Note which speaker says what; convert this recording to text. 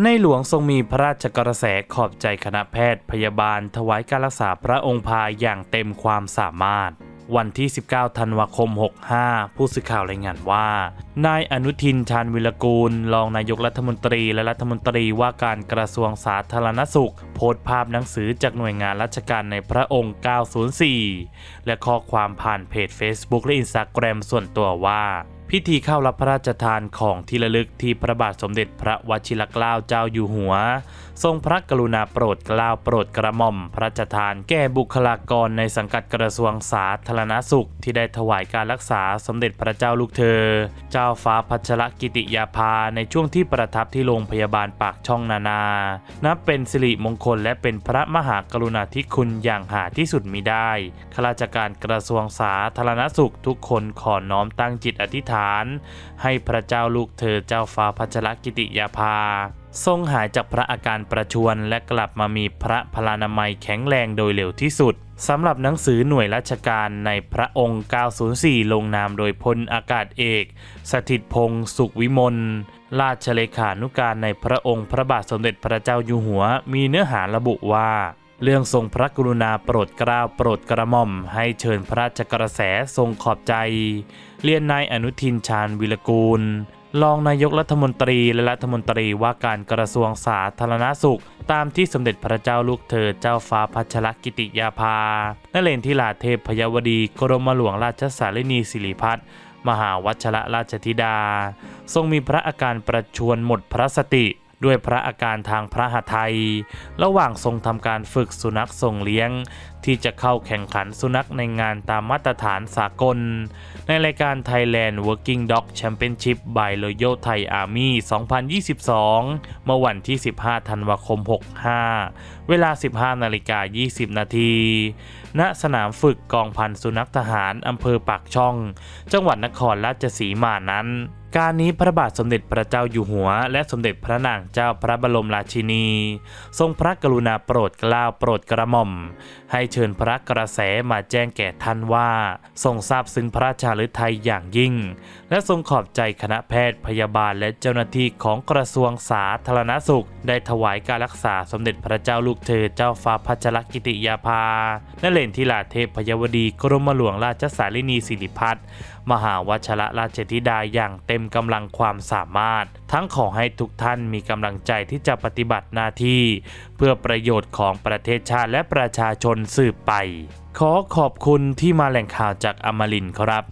Speaker 1: ในหลวงทรงมีพระราชกระแสขอบใจคณะแพทย์พยาบาล ถวายการรักษาพระองค์พายอย่างเต็มความสามารถ วันที่ 19 ธันวาคม 65 ผู้สื่อข่าวรายงานว่า นายอนุทินชาญวิรกูล รองนายกรัฐมนตรีและรัฐมนตรีว่าการกระทรวงสาธารณสุข โพสต์ภาพหนังสือจากหน่วยงานราชการในพระองค์ 904 และข้อความผ่านเพจ Facebook และ Instagram ส่วนตัวว่า พิธีเข้ารับพระราชทานของที่ระลึกที่พระบาทสมเด็จพระวชิรเกล้าเจ้าอยู่หัว ทรงพระกรุณาโปรดเกล้าโปรดกระหม่อม พระราชทานแก่บุคลากรในสังกัดกระทรวงสาธารณสุข ที่ได้ถวายการรักษาสมเด็จพระเจ้าลูกเธอ เจ้าฟ้าพัชรกิติยาภาในช่วงที่ประทับที่โรงพยาบาลปากช่องนานา นับเป็นสิริมงคลและเป็นพระมหากรุณาธิคุณอย่างหาที่สุดมิได้ข้าราชการกระทรวงสาธารณสุขทุกคนขอน้อมตั้งจิตอธิษฐานให้พระเจ้าลูกเธอเจ้าฟ้าพัชรกิติยาภา ทรงหายจากพระอาการประชวรและกลับมามีพระพลานามัยแข็งแรงโดยเร็วที่สุดสำหรับหนังสือหน่วยราชการในพระองค์ 904 ลงนามโดยพลอากาศเอก สถิตพงศ์สุขวิมล ราชเลขานุการในพระองค์พระบาทสมเด็จพระเจ้าอยู่หัว มีเนื้อหาระบุว่าเรื่องทรงพระกรุณาโปรดเกล้าโปรดกระหม่อม ให้เชิญพระราชกระแสทรงขอบใจ เรียนนายอนุทินชาญวิรกูล รองนายกรัฐมนตรีและรัฐมนตรีว่าการกระทรวงสาธารณสุข ตามที่สมเด็จพระเจ้าลูกเธอเจ้าฟ้าพัชรกิติยาภานเรนทิลาเทพพยวดีกรมหลวงราชสารินีสิริพัฒน์มหาวัชระราชธิดา ทรงมีพระอาการประชวรหมดพระสติ ด้วยพระอาการทางพระหทัยระหว่างทรงทำการฝึกสุนัขทรงเลี้ยง ที่จะเข้าแข่งขันสุนัขในงานตามมาตรฐานสากล ในรายการ Thailand Working Dog Championship by Royal Thai Army 2022 เมื่อวันที่ 15 ธันวาคม 65 เวลา 15 นาฬิกา 20 นาที ณ สนามฝึกกองพันสุนัขทหารอำเภอปากช่อง จังหวัดนครราชสีมานั้น การนี้พระบาทสมเด็จพระเจ้าอยู่หัว และสมเด็จพระนางเจ้าพระบรมราชินี ทรงพระกรุณาโปรดเกล้าโปรดกระหม่อม ให้เชิญพระกระแสมาแจ้งแก่ท่านว่า ทรงทราบซึ้งพระราชาฤทัยอย่างยิ่ง และทรงขอบใจคณะแพทย์พยาบาลและเจ้าหน้าที่ของกระทรวงสาธารณสุข ได้ถวายการรักษาสมเด็จพระเจ้าลูกเธอเจ้าฟ้าพัชรกิติยาภานเรนทิลาเทพพยวดีกรมหลวงราชสารินีสิริพัฒน์มหาวชระราชธิดาอย่างเต็มกำลังความสามารถ ทั้งขอให้ทุกท่านมีกำลังใจที่จะปฏิบัติหน้าที่ เพื่อประโยชน์ของประเทศชาติและประชาชนสืบไป ขอขอบคุณที่มาแหล่งข่าวจากอมรินครับ